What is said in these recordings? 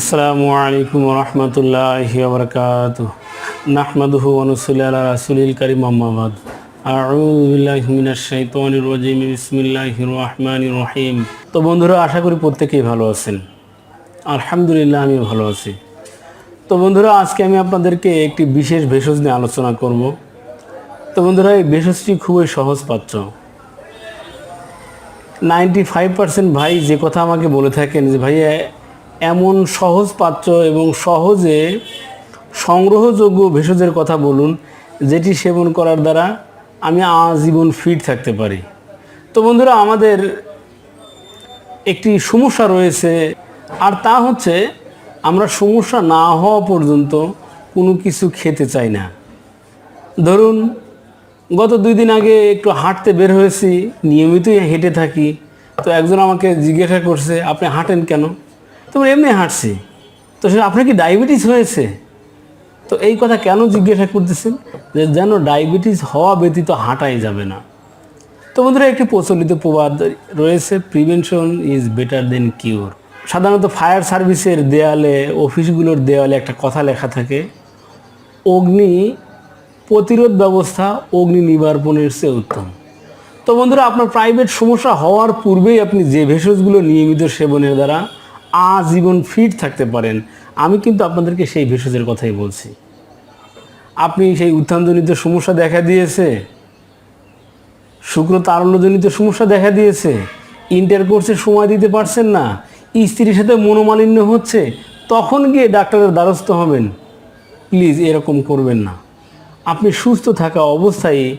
আসসালামু আলাইকুম রহমতুল্লাহ বরকাত নাহমাদুহু অনুসুল্লাহ রাসুলিল করিম আহমাবাদ আউজবিল্লাহিমিনাশাইতানির বিসমিল্লাহির রহমানির রহিম। তো বন্ধুরা, আশা করি প্রত্যেকেই ভালো আছেন। আলহামদুলিল্লাহ আমি ভালো আছি। তো বন্ধুরা, আজকে আমি আপনাদেরকে একটি বিশেষ ভেষজ নিয়ে আলোচনা করব। তো বন্ধুরা, এই ভেষজটি খুবই সহজ পাচ্ছ নাইনটি ফাইভ পার্সেন্ট ভাই যে কথা আমাকে বলে থাকেন যে ভাই এমন সহজ পাত্র এবং সহজে সংগ্রহযোগ্য ভেষজের কথা বলুন, যেটি সেবন করার দ্বারা আমি আজীবন ফিট থাকতে পারি। তো বন্ধুরা, আমাদের একটি সমস্যা রয়েছে, আর তা হচ্ছে আমরা সমস্যা না হওয়া পর্যন্ত কোনো কিছু খেতে চাই না। ধরুন, গত দুই দিন আগে একটু হাঁটতে বের হয়েছি, নিয়মিতই হেঁটে থাকি, তো একজন আমাকে জিজ্ঞাসা করছে, আপনি হাঁটেন কেন? তো আমি এমনি হাঁটছি। তো সে আপনার কি ডায়াবেটিস হয়েছে? তো এই কথা কেন জিজ্ঞাসা করতেছেন? যে যেন ডায়াবেটিস হওয়া ব্যতীত হাঁটাই যাবে না। তো বন্ধুরা, একটি প্রচলিত প্রবাদ রয়েছে prevention is better than cure সাধারণত ফায়ার সার্ভিসের দেয়ালে অফিসগুলোর দেয়ালে একটা কথা লেখা থাকে, অগ্নি প্রতিরোধ ব্যবস্থা অগ্নি নিবারণের চেয়ে উত্তম। তো বন্ধুরা, আপনার প্রাইভেট সমস্যা হওয়ার পূর্বেই আপনি যে ভেষজগুলো নিয়মিত সেবনের দ্বারা আজীবন ফিট থাকতে পারেন। আমি কিন্তু আপনাদেরকে সেই ভেষজের কথাই বলছি। আপনি সেই উত্থানজনিত সমস্যা দেখা দিয়েছে, শুক্র তারল্যজনিত সমস্যা দেখা দিয়েছে ইন্টার কোর্সে সময় দিতে পারছেন না, স্ত্রীর সাথে মনোমালিন্য হচ্ছে, তখন গিয়ে ডাক্তারের দ্বারস্থ হবেন। প্লিজ এরকম করবেন না। আপনি সুস্থ থাকা অবস্থায়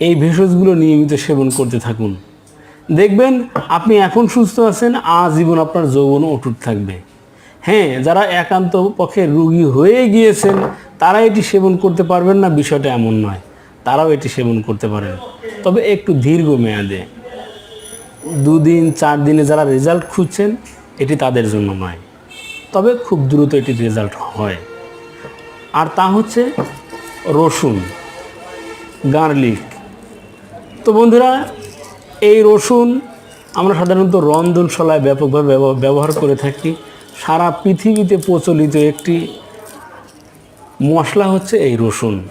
এই ভেষজগুলো নিয়মিত সেবন করতে থাকুন। দেখবেন আপনি এখন সুস্থ আছেন, আজীবন আপনার যৌবন অটুট থাকবে। হ্যাঁ যারা একান্ত পক্ষে রুগী হয়ে গিয়েছেন, তারা এটি সেবন করতে পারবেন না, বিষয়টা এমন নয়। তারাও এটি সেবন করতে পারেন। তবে একটু দীর্ঘ মেয়াদে। দুদিন, চার দিনে যারা রেজাল্ট খুঁজছেন, এটি তাদের জন্য নয়। তবে খুব দ্রুত এটি রেজাল্ট হয়। আর তা হচ্ছে রসুন, গার্লিক। তো বন্ধুরা এই রসুন আমরা সাধারণত রন্ধনশালায় ব্যাপকভাবে ব্যব- ব্যবহার করে থাকি। সারা পৃথিবীতে প্রচলিত একটি মশলা হচ্ছে এই রসুন।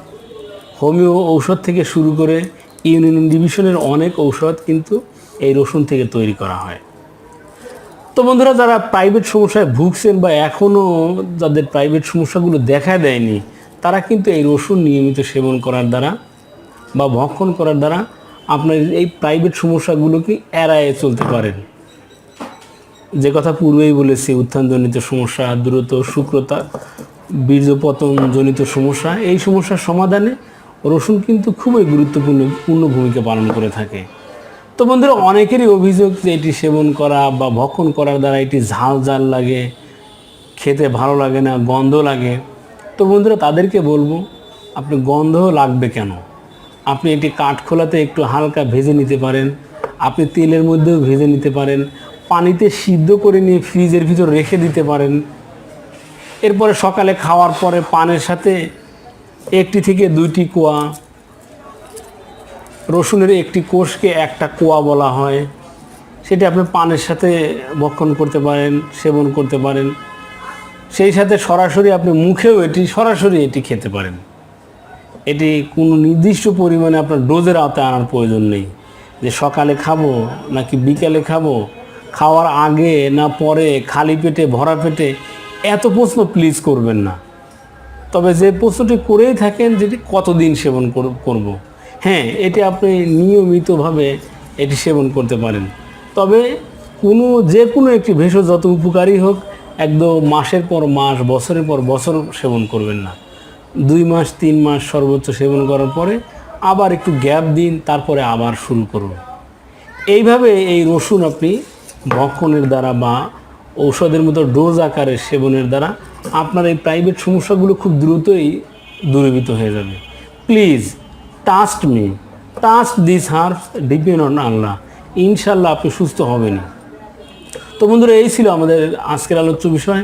হোমিও ঔষধ থেকে শুরু করে ইউনিয়ন ডিভিশনের অনেক ঔষধ কিন্তু এই রসুন থেকে তৈরি করা হয়। তো বন্ধুরা, যারা প্রাইভেট সমস্যায় ভুগছেন বা এখনও যাদের প্রাইভেট সমস্যাগুলো দেখা দেয়নি, তারা কিন্তু এই রসুন নিয়মিত সেবন করার দ্বারা বা ভক্ষণ করার দ্বারা আপনার এই প্রাইভেট সমস্যাগুলোকে এড়ায়ে চলতে পারেন। যে কথা পূর্বেই বলেছি, উত্থানজনিত সমস্যা, দ্রুত শুক্রতা, বীর্যপতনজনিত সমস্যা, এই সমস্যার সমাধানে রসুন কিন্তু খুবই গুরুত্বপূর্ণ, পূর্ণ ভূমিকা পালন করে থাকে। তো বন্ধুরা, অনেকেরই অভিযোগ যে এটি সেবন করা বা ভক্ষণ করার দ্বারা এটি ঝাল ঝাল লাগে, খেতে ভালো লাগে না, গন্ধ লাগে। তো বন্ধুরা, তাদেরকে বলব আপনি গন্ধ লাগবে কেন? আপনি এটি কাঠখোলাতে একটু হালকা ভেজে নিতে পারেন। আপনি তেলের মধ্যেও ভেজে নিতে পারেন। পানিতে সিদ্ধ করে নিয়ে ফ্রিজের ভিতর রেখে দিতে পারেন। এরপরে সকালে খাওয়ার পরে পানের সাথে একটি থেকে দুইটি কোয়া, রসুনের একটি কোষকে একটা কোয়া বলা হয়। সেটি আপনি পানের সাথে ভক্ষণ করতে পারেন, সেবন করতে পারেন। সেই সাথে সরাসরি আপনি মুখেও এটি, সরাসরি এটি খেতে পারেন। এটি কোনো নির্দিষ্ট পরিমাণে আপনার ডোজের আওতায় আনার প্রয়োজন নেই। যে সকালে খাব নাকি বিকালে খাব, খাওয়ার আগে না পরে, খালি পেটে, ভরা পেটে, এত প্রশ্ন প্লিজ করবেন না। তবে যে প্রশ্নটি করেই থাকেন, যেটি কতদিন সেবন কর- করব। হ্যাঁ এটি আপনি নিয়মিতভাবে এটি সেবন করতে পারেন। তবে কোনো, যে কোনো একটি ভেষজ যত উপকারী হোক, একদম মাসের পর মাস, বছরের পর বছর সেবন করবেন না। দুই মাস, তিন মাস সর্বোচ্চ সেবন করার পরে আবার একটু গ্যাপ দিন, তারপরে আবার শুরু করুন। এইভাবে এই রসুন আপনি ভক্ষণের দ্বারা বা ঔষধের মতো ডোজ আকারে সেবনের দ্বারা আপনার এই প্রাইভেট সমস্যাগুলো খুব দ্রুতই দূরীভূত হয়ে যাবে। Please trust me trust this herbs depend on Allah ইনশাল্লাহ আপনি সুস্থ হবেন তো বন্ধুরা, এই ছিল আমাদের আজকের আলোচ্য বিষয়।